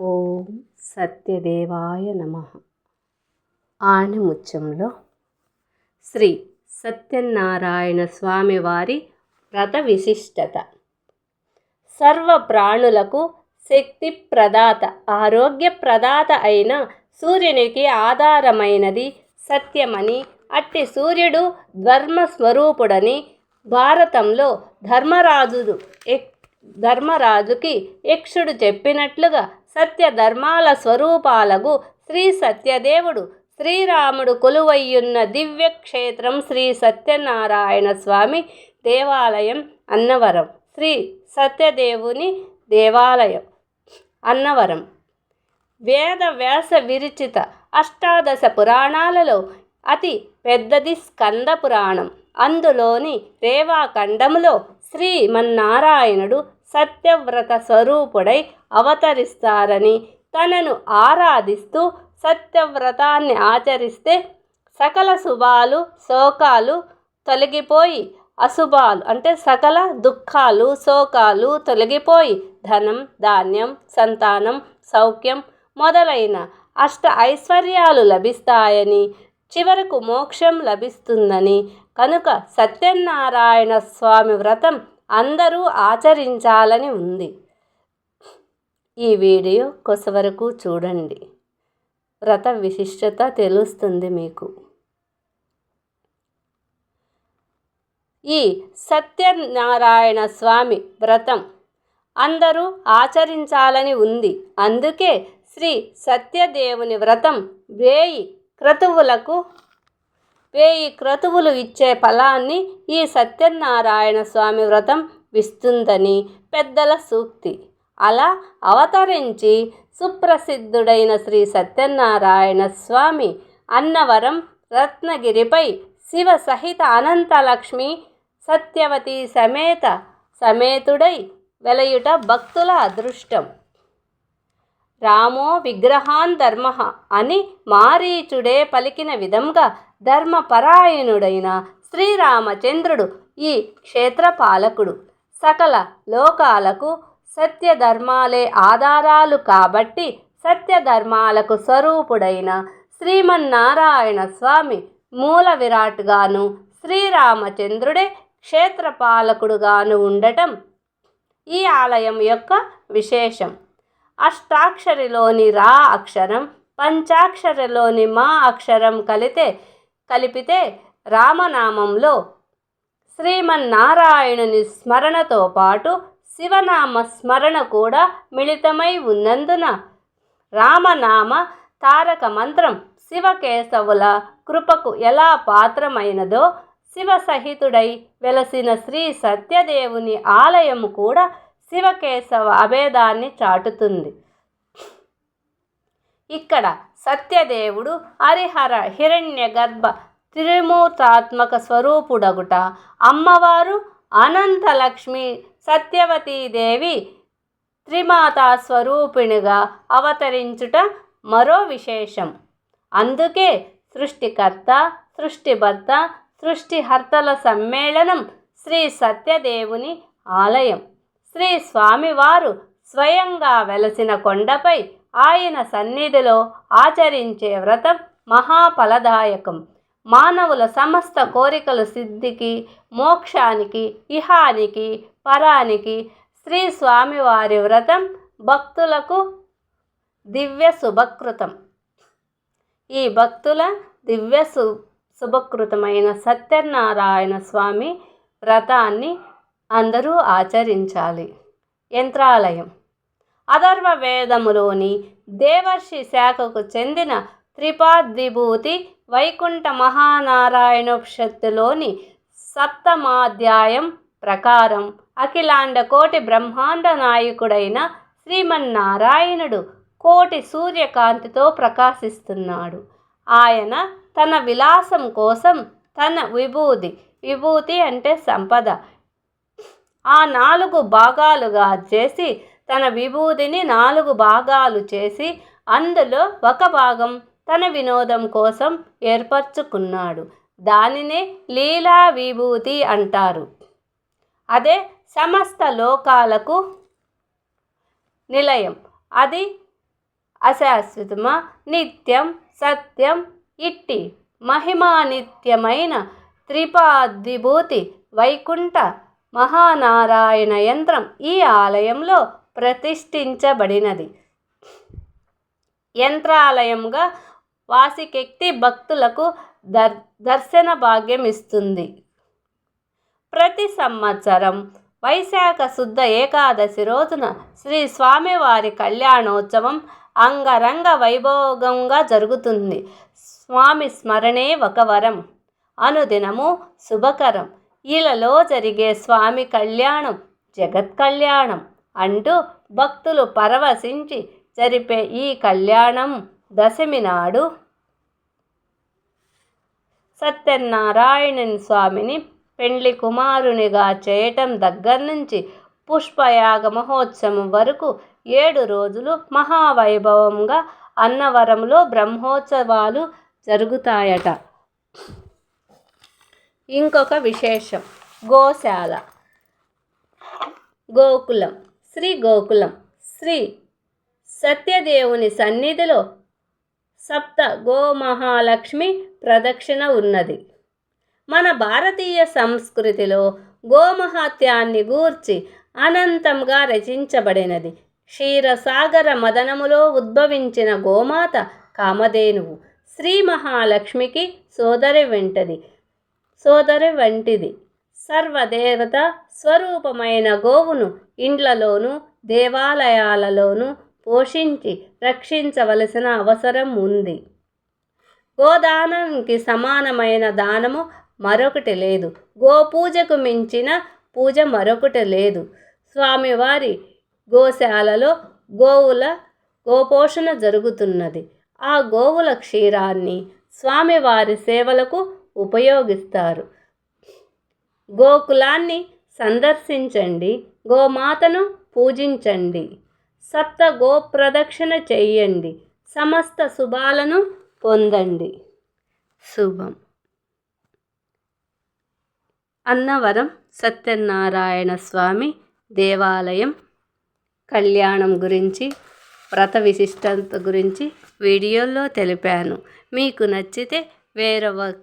ఓం సత్యదేవాయ నమ. ఆనముచ్చంలో శ్రీ సత్యనారాయణ స్వామివారి వ్రత విశిష్టత. సర్వ ప్రాణులకు శక్తి ప్రదాత ఆరోగ్య ప్రదాత అయిన సూర్యునికి ఆధారమైనది సత్యమని అట్టి సూర్యుడు ధర్మస్వరూపుడని భారతంలో ధర్మరాజుడు ఎక్ ధర్మరాజుకి యక్షుడు చెప్పినట్లుగా సత్యధర్మాల స్వరూపాలకు శ్రీ సత్యదేవుడు శ్రీరాముడు కొలువయ్యున్న దివ్య క్షేత్రం శ్రీ సత్యనారాయణ స్వామి దేవాలయం అన్నవరం. శ్రీ సత్యదేవుని దేవాలయం అన్నవరం. వేద వ్యాస విరిచిత అష్టాదశ పురాణాలలో అతి పెద్దది స్కంద పురాణం. అందులోని రేవాఖండములో శ్రీమన్నారాయణుడు సత్యవ్రత స్వరూపుడై అవతరిస్తారని తనను ఆరాధిస్తూ సత్యవ్రతాన్ని ఆచరిస్తే సకల శుభాలు శోకాలు తొలగిపోయి అశుభాలు అంటే సకల దుఃఖాలు శోకాలు తొలగిపోయి ధనం ధాన్యం సంతానం సౌఖ్యం మొదలైన అష్ట ఐశ్వర్యాలు లభిస్తాయని చివరకు మోక్షం లభిస్తుందని. కనుక సత్యనారాయణ స్వామి వ్రతం అందరూ ఆచరించాలని ఉంది. ఈ వీడియో కొసవరకు చూడండి. వ్రత విశిష్టత తెలుస్తుంది మీకు. ఈ సత్యనారాయణ స్వామి వ్రతం అందరూ ఆచరించాలని ఉంది. అందుకే శ్రీ సత్యదేవుని వ్రతం వేయి క్రతువులకు వేయి క్రతువులు ఇచ్చే ఫలాన్ని ఈ సత్యనారాయణ స్వామి వ్రతం విస్తుందని పెద్దల సూక్తి. అలా అవతరించి సుప్రసిద్ధుడైన శ్రీ సత్యనారాయణ స్వామి అన్నవరం రత్నగిరిపై శివ సహిత అనంతలక్ష్మి సత్యవతి సమేత సమేతుడై వెలయుట భక్తుల అదృష్టం. రామో విగ్రహాన్ ధర్మ అని మారీచుడే పలికిన విధంగా ధర్మపరాయణుడైన శ్రీరామచంద్రుడు ఈ క్షేత్రపాలకుడు. సకల లోకాలకు సత్యధర్మాలే ఆధారాలు కాబట్టి సత్యధర్మాలకు స్వరూపుడైన శ్రీమన్నారాయణ స్వామి మూల విరాట్గాను శ్రీరామచంద్రుడే క్షేత్రపాలకుడుగాను ఉండటం ఈ ఆలయం యొక్క విశేషం. అష్టాక్షరిలోని రా అక్షరం పంచాక్షరిలోని మా అక్షరం కలితే కలిపితే రామనామంలో శ్రీమన్నారాయణుని స్మరణతో పాటు శివనామ స్మరణ కూడా మిళితమై ఉన్నందున రామనామ తారక మంత్రం శివకేశవుల కృపకు ఎలా పాత్రమైనదో శివసహితుడై వెలసిన శ్రీ సత్యదేవుని ఆలయము కూడా శివకేశవ అభేదాన్ని చాటుతుంది. ఇక్కడ సత్యదేవుడు హరిహర హిరణ్య గర్భ త్రిమూర్తాత్మక స్వరూపుడగుట అమ్మవారు అనంతలక్ష్మి సత్యవతీదేవి త్రిమాతా స్వరూపిణిగా అవతరించుట మరో విశేషం. అందుకే సృష్టికర్త సృష్టిభర్త సృష్టిహర్తల సమ్మేళనం శ్రీ సత్యదేవుని ఆలయం. శ్రీ స్వామివారు స్వయంగా వెలసిన కొండపై ఆయన సన్నిధిలో ఆచరించే వ్రతం మహాఫలదాయకం. మానవుల సమస్త కోరికల సిద్ధికి మోక్షానికి ఇహానికి పరానికి శ్రీ స్వామివారి వ్రతం భక్తులకు దివ్య శుభకృతం. ఈ భక్తుల దివ్య సు శుభకృతమైన సత్యనారాయణ స్వామి వ్రతాన్ని అందరూ ఆచరించాలి. యంత్రాలయం. అథర్వ వేదములోని దేవర్షి శాఖకు చెందిన త్రిపాద్విభూతి వైకుంఠ మహానారాయణోపనిషత్తులోని సప్తమాధ్యాయం ప్రకారం అఖిలాండ కోటి బ్రహ్మాండ నాయకుడైన శ్రీమన్నారాయణుడు కోటి సూర్యకాంతితో ప్రకాశిస్తున్నాడు. ఆయన తన విలాసం కోసం తన విభూతి విభూతి అంటే సంపద ఆ నాలుగు భాగాలుగా చేసి తన విభూతిని నాలుగు భాగాలు చేసి అందులో ఒక భాగం తన వినోదం కోసం ఏర్పరచుకున్నాడు. దానినే లీలా విభూతి అంటారు. అదే సమస్త లోకాలకు నిలయం. అది అశాశ్వతమ? నిత్యం సత్యం ఇట్టి. మహిమానిత్యమైన త్రిపాద్విభూతి వైకుంఠ మహానారాయణ యంత్రం ఈ ఆలయంలో ప్రతిష్ఠించబడినది. యంత్రాలయంగా వాసికెక్తి భక్తులకు దర్ దర్శన భాగ్యం ఇస్తుంది ప్రతి సంవత్సరం వైశాఖ శుద్ధ ఏకాదశి రోజున శ్రీ స్వామివారి కళ్యాణోత్సవం అంగరంగ వైభోగంగా జరుగుతుంది. స్వామి స్మరణే ఒక వరం. అనుదినము శుభకరం. ఇలలో జరిగే స్వామి కళ్యాణం జగత్ కళ్యాణం అంటూ భక్తులు పరవశించి జరిపే ఈ కళ్యాణం దశమి నాడు. సత్యనారాయణ స్వామిని పెండ్లి కుమారునిగా చేయటం దగ్గర నుంచి పుష్పయాగ మహోత్సవం వరకు ఏడు రోజులు మహావైభవంగా అన్నవరంలో బ్రహ్మోత్సవాలు జరుగుతాయట. ఇంకొక విశేషం. గోశాల. గోకులం. శ్రీ గోకులం. శ్రీ సత్యదేవుని సన్నిధిలో సప్త గోమహాలక్ష్మి ప్రదక్షిణ ఉన్నది. మన భారతీయ సంస్కృతిలో గోమహత్యాన్ని గూర్చి అనంతంగా రచించబడినది. క్షీరసాగర మదనములో ఉద్భవించిన గోమాత కామధేనువు శ్రీ మహాలక్ష్మికి సోదరి వెంటది. సోదరి వంటిది. సర్వదేవత స్వరూపమైన గోవును ఇండ్లలోనూ దేవాలయాలలోనూ పోషించి రక్షించవలసిన అవసరం ఉంది. గోదానానికి సమానమైన దానము మరొకటి లేదు. గోపూజకు మించిన పూజ మరొకటి లేదు. స్వామివారి గోశాలలో గోవుల గోపోషణ జరుగుతున్నది. ఆ గోవుల క్షీరాన్ని స్వామివారి సేవలకు ఉపయోగిస్తారు. గోకులాన్ని సందర్శించండి. గోమాతను పూజించండి. సప్త గోప్రదక్షిణ చేయండి. సమస్త శుభాలను పొందండి. శుభం. అన్నవరం సత్యనారాయణ స్వామి దేవాలయం. కళ్యాణం గురించి వ్రత విశిష్టత గురించి వీడియోలో తెలిపాను. మీకు నచ్చితే వేరొక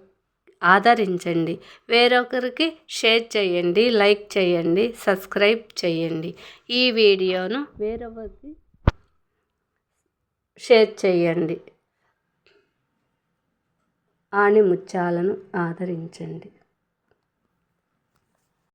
ఆదరించండి. వేరొకరికి షేర్ చేయండి లైక్ చేయండి సబ్స్క్రైబ్ చేయండి. ఈ వీడియోను వేరొకరికి షేర్ చేయండి. ఆని ముత్యాలను ఆదరించండి.